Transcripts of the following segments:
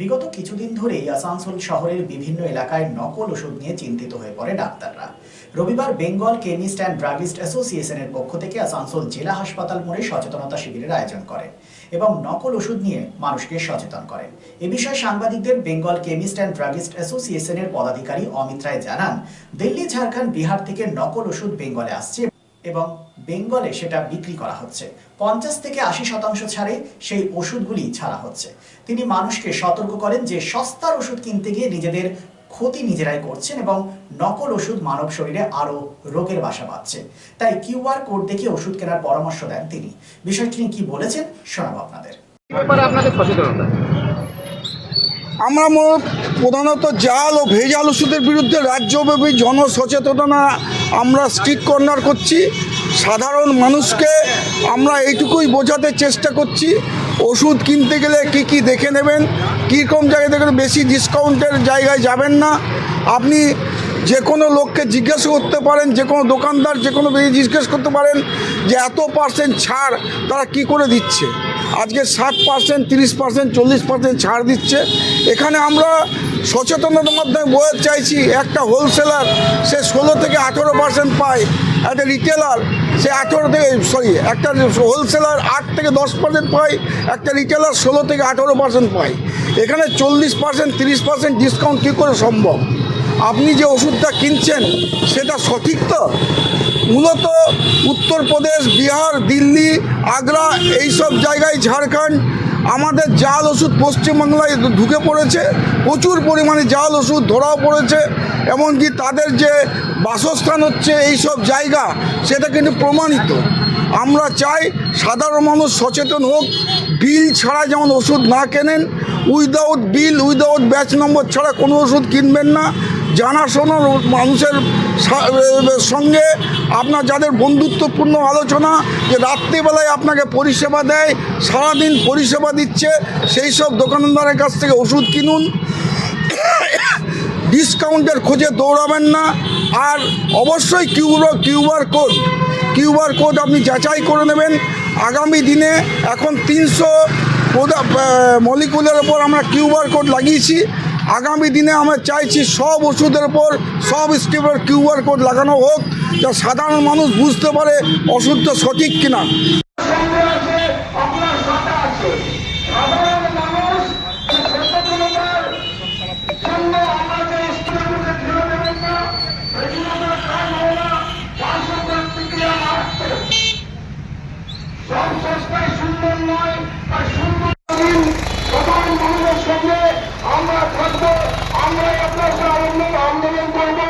বিগত কিছুদিন ধরেই আসানসোল শহরের বিভিন্ন এলাকায় নকল ওষুধ নিয়ে চিন্তিত হয়ে পড়ে ডাক্তাররা। রবিবার বেঙ্গল কেমিস্ট অ্যান্ড ড্রাগিস্ট অ্যাসোসিয়েশনের পক্ষ থেকে আসানসোল জেলা হাসপাতাল মোড়ে সচেতনতা শিবিরের আয়োজন করে এবং নকল ওষুধ নিয়ে মানুষকে সচেতন করেন এ বিষয়ে সাংবাদিকদের বেঙ্গল কেমিস্ট অ্যান্ড ড্রাগিস্ট অ্যাসোসিয়েশনের পদাধিকারী অমিত রায় জানান, দিল্লি, ঝাড়খণ্ড, বিহার থেকে নকল ওষুধ বেঙ্গলে আসছে। এবং বেঙ্গলে সেটা বিক্রি করা হচ্ছে। পঞ্চাশ থেকে আশি শতাংশ ছাড়ে সেই ওষুধগুলি ছাড়া হচ্ছে। তিনি মানুষকে সতর্ক করেন যে সস্তার ওষুধ কিনতে গিয়ে নিজেদের ক্ষতি নিজেরাই করছেন এবং নকল ওষুধ মানব শরীরে আরও রোগের বাসা বাঁধছে। তাই কিউআর কোড দেখে ওষুধ কেনার পরামর্শ দেন তিনি। বিষয়টি নিয়ে কি বলেছেন শোনাবো আপনাদের। আপনাদের সচেতনতা। আমরা মূলত প্রধানত জাল ও ভেজাল ওষুধের বিরুদ্ধে রাজ্যব্যাপী জনসচেতনতা আমরা স্ট্রিক কর্নার করছি। সাধারণ মানুষকে আমরা এইটুকুই বোঝাতে চেষ্টা করছি, ওষুধ কিনতে গেলে কি কি দেখে নেবেন, কীরকম জায়গায় দেখবেন বেশি ডিসকাউন্টের জায়গায় যাবেন না। আপনি যে কোনো লোককে জিজ্ঞেস করতে পারেন, যে কোনো দোকানদার, যে কোনো জিজ্ঞেস করতে পারেন যে এত পার্সেন্ট ছাড় তারা কি করে দিচ্ছে। আজকে ষাট পার্সেন্ট তিরিশ পার্সেন্ট চল্লিশ পার্সেন্ট ছাড় দিচ্ছে। এখানে আমরা সচেতনতার মাধ্যমে বোঝাতে চাইছি, একটা হোলসেলার সে ষোলো থেকে আঠেরো পার্সেন্ট পায়, একটা রিটেলার সে আঠেরো থেকে সরি একটা হোলসেলার আট থেকে দশ পার্সেন্ট পায়, একটা রিটেলার ষোলো থেকে আঠেরো পার্সেন্ট পায়। এখানে চল্লিশ পার্সেন্ট তিরিশ পার্সেন্ট ডিসকাউন্ট কী করে সম্ভব? আপনি যে ওষুধটা কিনছেন, সেটা সঠিক তো? মূলত উত্তরপ্রদেশ, বিহার, দিল্লি, আগ্রা, এইসব জায়গায় ঝাড়খণ্ড, আমাদের জাল ওষুধ পশ্চিমবাংলায় ঢুকে পড়েছে, প্রচুর পরিমাণে জাল ওষুধ ধরাও পড়েছে, এমনকি তাদের যে বাসস্থান হচ্ছে এইসব জায়গা, সেটা কিন্তু প্রমাণিত। আমরা চাই সাধারণ মানুষ সচেতন হোক, বিল ছাড়া যেমন ওষুধ না কেনেন, without bill, without batch number ছাড়া কোনো ওষুধ কিনবেন না জানাশোনা মানুষের সঙ্গে আপনার যাদের বন্ধুত্বপূর্ণ আলোচনা, যে রাত্রিবেলায় আপনাকে পরিষেবা দেয়, সারাদিন পরিষেবা দিচ্ছে, সেই সব দোকানদারের কাছ থেকে ওষুধ কিনুন। ডিসকাউন্টের খোঁজে দৌড়াবেন না। আর অবশ্যই QR QR code QR code আপনি যাচাই করে নেবেন। আগামী দিনে এখন তিনশো মলিকুলের ওপর আমরা কিউআর কোড লাগিয়েছি। আগামী দিনে আমরা চাইছি সব ওষুধের ওপর সব স্টেপের কিউআর কোড লাগানো হোক, যা সাধারণ মানুষ বুঝতে পারে ওষুধটা সঠিক কিনা সঙ্গে আছে আপনার সাথে আছে সাধারণ মানুষ সচেতনতার জন্য আমাকে স্কুলগুলোকে ফিরে দেবেন না রেগুলার কাজ হবে না পাঁচশো প্রতিক্রিয়া মারতে সব সস্তায় সুন্দর নয় আর সুন্দর দিন সাধারণ মানুষের সঙ্গে আমরা থাকব। আমরাই আপনার আন্দোলন করব।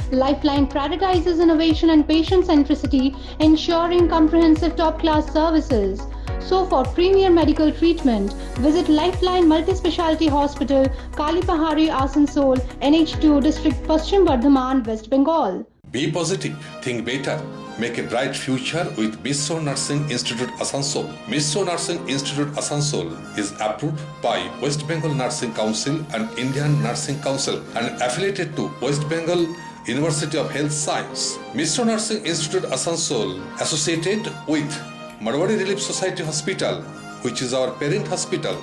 Lifeline prioritizes innovation and patient centricity, ensuring comprehensive top class services. So, for premier medical treatment, visit Lifeline Multi Speciality Hospital, Kalipahari, Asansol, NH2 District, Paschim Bardhaman, West Bengal. Be positive, think better, make a bright future with Misso Nursing Institute Asansol. Misso Nursing Institute Asansol is approved by West Bengal Nursing Council and Indian Nursing Council and affiliated to West Bengal University of Health Science. Misso Nursing Institute Asansol associated with Marwari Relief Society Hospital, which is our parent hospital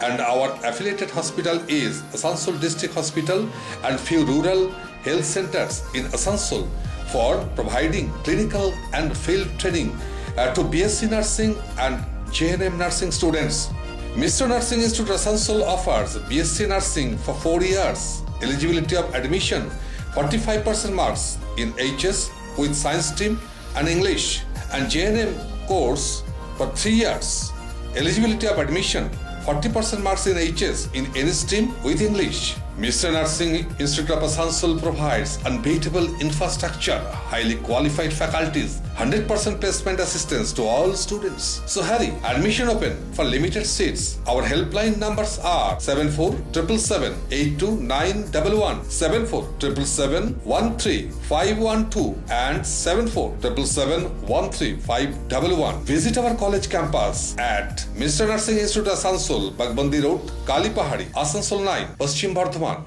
and our affiliated hospital is Asansol District Hospital and few rural health centers in Asansol for providing clinical and field training uh, to BSc nursing and JNM nursing students. Mr. Nursing Institute Asansol offers BSc nursing for 4 years. Eligibility of admission 45% marks in HS with science stream and English and JNM course for three years. Eligibility of admission 40% marks in HS in any stream with English. Mr. Nursing Institute of Asansol provides unbeatable infrastructure, highly qualified faculties, 100% placement assistance to all students. So hurry, admission open for limited seats. Our helpline numbers are 7477782911, 7477713512 and 7477713511. Visit our college campus at Mr. Nursing Institute Asansol, Bagbandi Road, Kalipahari, Asansol 9, Paschim Bardhaman.